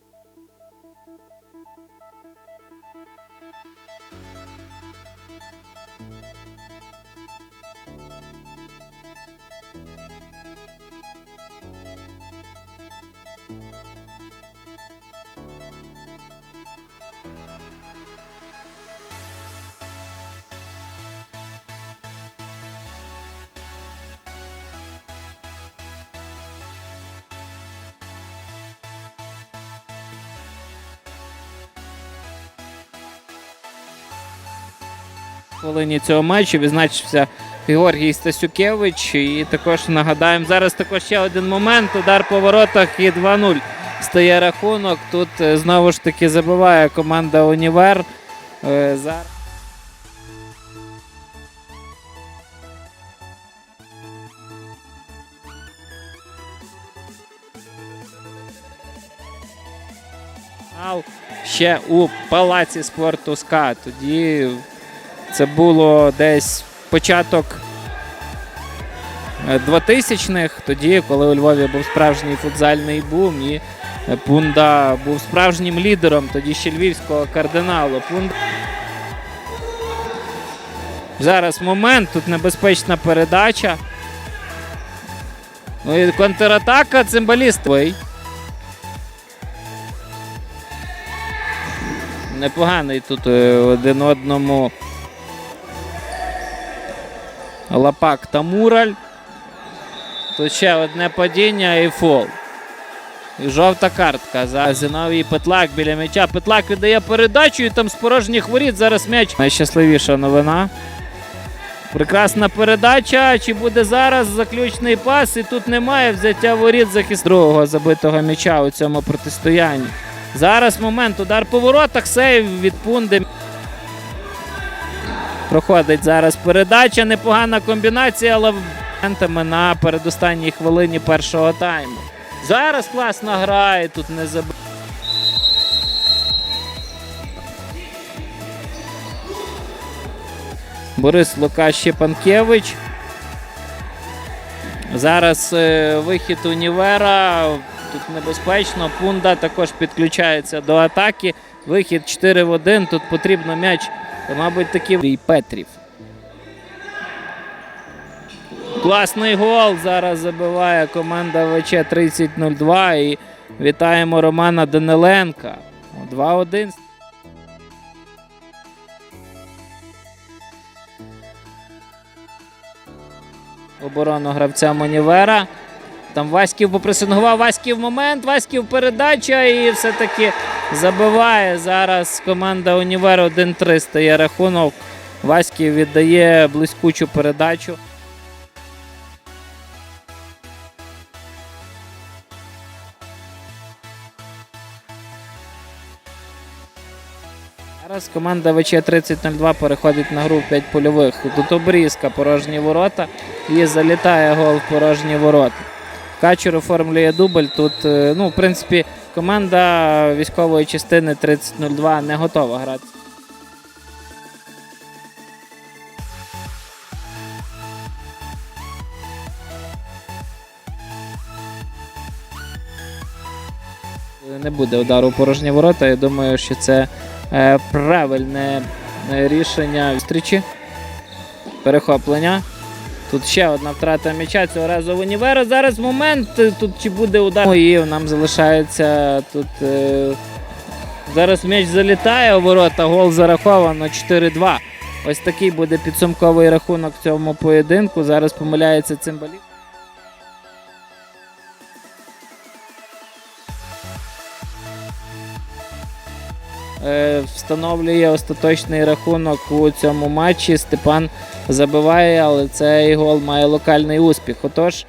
Thank you. Хвилині цього матчу відзначився Георгій Стасюкевич. І також нагадаємо, зараз також ще один момент. Удар по воротах і 2-0 стає рахунок. Тут е, знову ж таки забиває команда Універ. Е, Зараз. Ще у палаці спорту СКА. Тоді це було десь початок 2000-х, тоді, коли у Львові був справжній футзальний бум, і Пунда був справжнім лідером тоді ще львівського кардиналу. Пунда. Зараз момент, тут небезпечна передача. Ну і контратака цимбалістовий. Непоганий тут е, один одному Лапак та Мураль. Тут ще одне падіння і фол. І жовта картка за Зиновій Петлак біля м'яча. Петлак віддає передачу і там з порожніх воріт зараз м'яч. Найщасливіша новина. Прекрасна передача. Чи буде зараз заключний пас? І тут немає взяття воріт захист другого забитого м'яча у цьому протистоянні. Зараз момент. Удар по воротах. Сейв від Пунди. Проходить зараз передача. Непогана комбінація, але на передостанній хвилині першого тайму. Зараз класно грає, тут не забив. Борис Лука Щепанкевич. Зараз е, вихід універа. Тут небезпечно. Пунда також підключається до атаки. Вихід 4 в 1. Тут потрібно м'яч, мабуть, такий Петрів. Класний гол зараз забиває команда ВЧ 30-02. І вітаємо Романа Даниленка. 2-1. Оборону гравця Монівера. Там Васьків попресингував. Васьків момент, Васьків передача і все-таки забиває зараз команда Універ 1-3 стає рахунок. Васьків віддає блискучу передачу. Зараз команда ВЧ 30-02 переходить на гру 5 польових. Тут обрізка, порожні ворота. І залітає гол в порожні ворота. Качур оформлює дубль. Тут, е, ну, в принципі, команда військової частини 30-02 не готова грати. Не буде удару порожні ворота. Я думаю, що це е, правильне рішення зустрічі. Перехоплення. Тут ще одна втрата м'яча цього разу в універа. Зараз момент. е, Тут чи буде удар. Ну, І нам залишається тут. Е, зараз м'яч залітає у ворота. Гол зараховано 4-2. Ось такий буде підсумковий рахунок в цьому поєдинку. Зараз помиляється цимбаліст. Встановлює остаточний рахунок у цьому матчі. Степан забиває, але цей гол має локальний успіх. Отож,